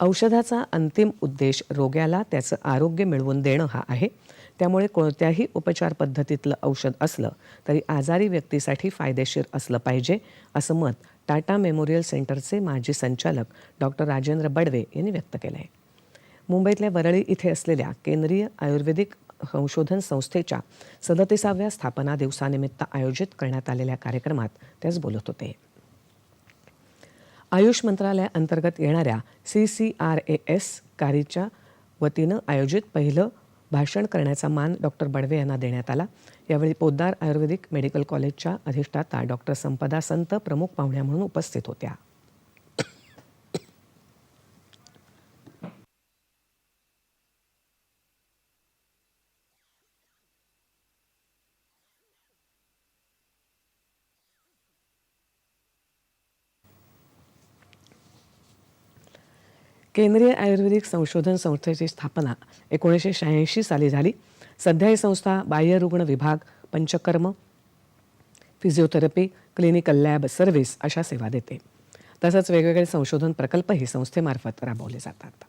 औषधाचा अंतिम उद्देश रोग्याला त्याचं आरोग्य मिळवून देणं हा आहे. त्यामुळे कोणत्याही उपचार पद्धतीतलं औषध असलं तरी आजारी व्यक्तीसाठी फायदेशीर असलं पाहिजे असं मत टाटा मेमोरियल सेंटरचे माजी संचालक डॉक्टर राजेंद्र बडवे यांनी व्यक्त केलं आहे मुंबईतल्या वरळी इथे असलेल्या केंद्रीय आयुर्वेदिक संशोधन संस्थेच्या सदतीसाव्या स्थापना दिवसानिमित्त आयोजित करण्यात आलेल्या कार्यक्रमात ते आज बोलत होते. आयुष मंत्रालयाअंतर्गत येणाऱ्या C C R A S कारीच्या वतीनं आयोजित पहिलं भाषण करण्याचा मान डॉक्टर बडवे यांना देण्यात आला. यावेळी पोद्दार आयुर्वेदिक मेडिकल कॉलेजच्या अधिष्ठाता डॉक्टर संपदा संत प्रमुख पाहुण्या म्हणून उपस्थित होत्या. केंद्रीय आयुर्वेदिक संशोधन संस्थेची स्थापना एकोणीसशे शहाऐंशी साली झाली. सध्या ही संस्था बाह्यरुग्ण विभाग Panchakarma physiotherapy clinical lab service अशा सेवा देते. तसंच वेगवेगळे संशोधन प्रकल्पही संस्थेमार्फत राबवले जातात.